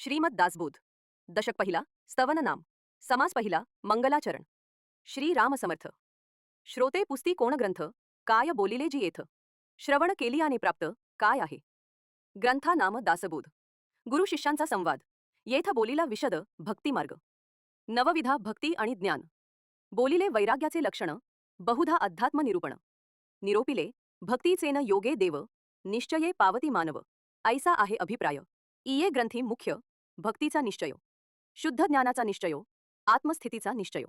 श्रीमद दासबोध. दशक पहिला स्तवन नाम. समास पहिला मंगलाचरण. श्री राम समर्थ. श्रोते पुस्ती कोण ग्रंथ? काय बोलिले जी येथ? श्रवण केलियाने प्राप्त काय आहे? ग्रंथा नाम दासबोध. गुरु शिष्यांचा संवाद. येथ बोलिला विशद भक्तिमार्ग नवविधा भक्ती आणि ज्ञान. बोलिले वैराग्याचे लक्षण बहुधा अध्यात्म निरूपण. निरोपिले भक्तीचेन योगे देव निश्चये पावती मानव. ऐसा आहे अभिप्राय. इये ग्रंथी मुख्य भक्ति भक्तीचा निश्चय, शुद्ध ज्ञानाचा निश्चय, आत्मस्थितीचा निश्चय.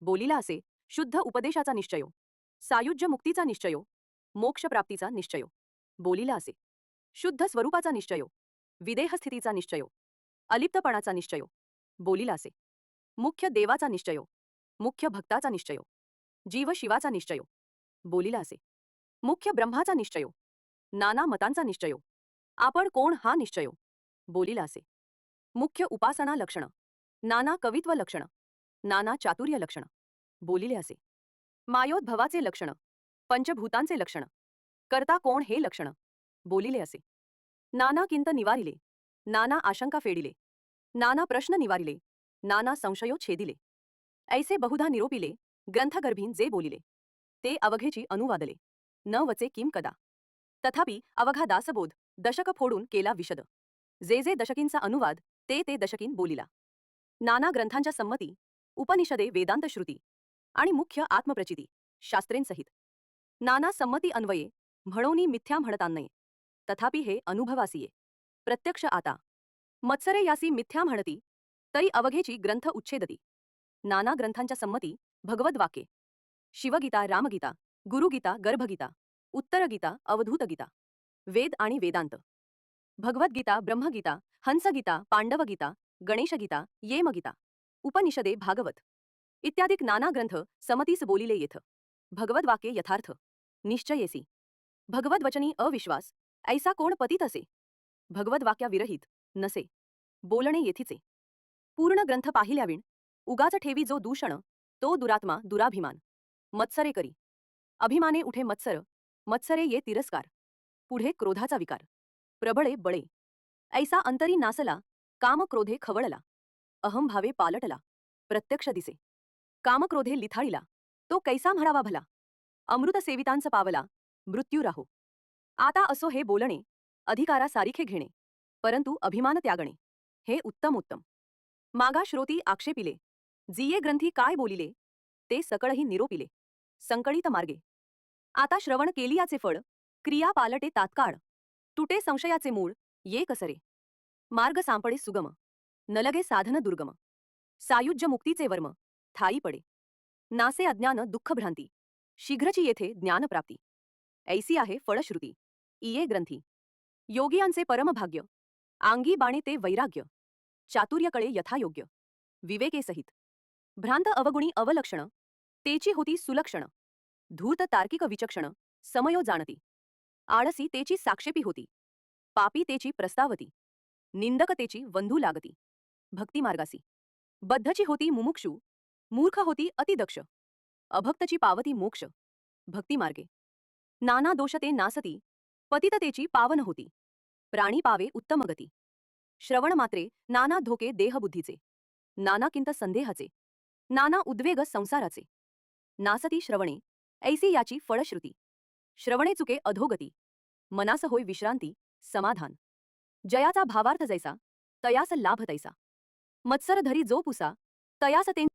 बोलीला असे, शुद्ध उपदेशाचा निश्चय, सायुज्य मुक्ति मुक्तीचा निश्चय मोक्षप्राप्तीचा निश्चय. बोलिला असे, शुद्ध स्वरूपाचा निश्चय, विदेहस्थितीचा निश्चय, अलिप्तपणाचा निश्चय. बोलीला असे, मुख्य देवाचा निश्चय, मुख्य भक्ताचा निश्चय, जीव शिवाचा निश्चय. बोलिला असे, मुख्य ब्रह्माचा निश्चय, नाना मतांचा निश्चय, आपण कोण हा निश्चय. बोलिला असे. मुख्य उपासना लक्षण. नाना कवित्व लक्षण. नाना चातुर्य लक्षण. बोलिले असे. मायोद्भवाचे लक्षण. पंचभूतांचे लक्षण. करता कोण हे लक्षण. बोलिले असे. नाना किंत निवारिले. नाना आशंका फेडिले. नाना प्रश्न निवारिले. नाना संशयो छेदिले. ऐसे बहुधा निरोपिले. ग्रंथगर्भीन जे बोलिले. ते अवघेची अनुवादले. न वचे किम कदा. तथापि अवघा दासबोध दशक फोडून केला विशद. जे जे दशकींचा अनुवाद ते ते दशकीन बोलिला. नाना ग्रंथांच्या संमती उपनिषदे वेदांत श्रुती आणि मुख्य आत्मप्रचिती शास्त्रेंसहित नाना संमती अन्वये म्हणोनी मिथ्या म्हणतान्नये. तथापि हे अनुभवासीये. प्रत्यक्ष आता. मत्सरे यासी मिथ्या म्हणती तरी अवघेची ग्रंथ उच्छेदती. नाना ग्रंथांच्या संमती भगवद्वाक्ये शिवगीता रामगीता गुरुगीता गर्भगीता उत्तरगीता अवधूतगीता. वेद आणि वेदांत. भगवद्गीता ब्रह्मगीता हंसगीता पांडवगीता गणेशगीता येमगीता उपनिषदे भागवत इत्यादिक नाना ग्रंथ समतीस बोलिले येथ. भगवद्वाक्ये यथार्थ. निश्चयेसी. भगवद्वचनी अविश्वास. ऐसा कोण पतित असे? भगवद्वाक्याविरहित नसे. बोलणे येथीचे. पूर्ण ग्रंथ पाहिल्याविण उगाच ठेवी जो दूषण तो दुरात्मा दुराभिमान. मत्सरे करी. अभिमाने उठे मत्सर मत्सरे ये तिरस्कार. पुढे क्रोधाचा विकार. प्रबळे बळे. ऐसा अंतरी नासला कामक्रोधे खवळला. अहंभावे पालटला. प्रत्यक्ष दिसे. कामक्रोधे लिथाळीला. तो कैसा म्हणावा भला? अमृतसेवितांचं पावला. मृत्यू राहो. आता असो हे बोलणे अधिकारा सारिखे घेणे. परंतु अभिमान त्यागणे. हे उत्तम उत्तम. मागा श्रोती आक्षेपिले. जिये ग्रंथी काय बोलिले? ते सकळही निरोपिले. संकळित मार्गे. आता श्रवण केलियाचे फळ. क्रिया पालटे तात्काळ. तुटे संशयाचे मूळ ये कसरे. मार्ग सांपडे सुगम नलगे साधन दुर्गम. सायुज्य मुक्तीचे वर्म थाई पडे. नासे अज्ञान दुःखभ्रांती शीघ्रची येथे ज्ञानप्राप्ती ऐसी आहे फळश्रुती इये ग्रंथी. योगियांचे परमभाग्य आंगी बाणे ते वैराग्य चातुर्यकळे यथायोग्य विवेकेसहित भ्रांत अवगुणी अवलक्षण तेची होती सुलक्षण धूर्त तार्किक विचक्षण समयो जाणती. आळसी तेची साक्षेपी होती. पापी तेची प्रस्तावती. निंदक तेची वंधू लागती. भक्तिमार्गासी. बद्धची होती मुमुक्षू. मूर्ख होती अतिदक्ष. अभक्तची पावती मोक्ष. भक्तिमार्गे. नाना दोषते नासती. पतिततेची पावन होती. प्राणी पावे उत्तम गती श्रवण मात्रे नाना धोके देहबुद्धीचे. नाना किंत संदेहाचे. नाना उद्वेग संसाराचे. नासती श्रवणे. ऐसी याची फळश्रुती. श्रवणे चुके अधोगती. मनास होय विश्रांती समाधान. जयाचा भावार्थ जैसा तयास लाभ तैसा. मत्सर धरी जो पुसा तयास ते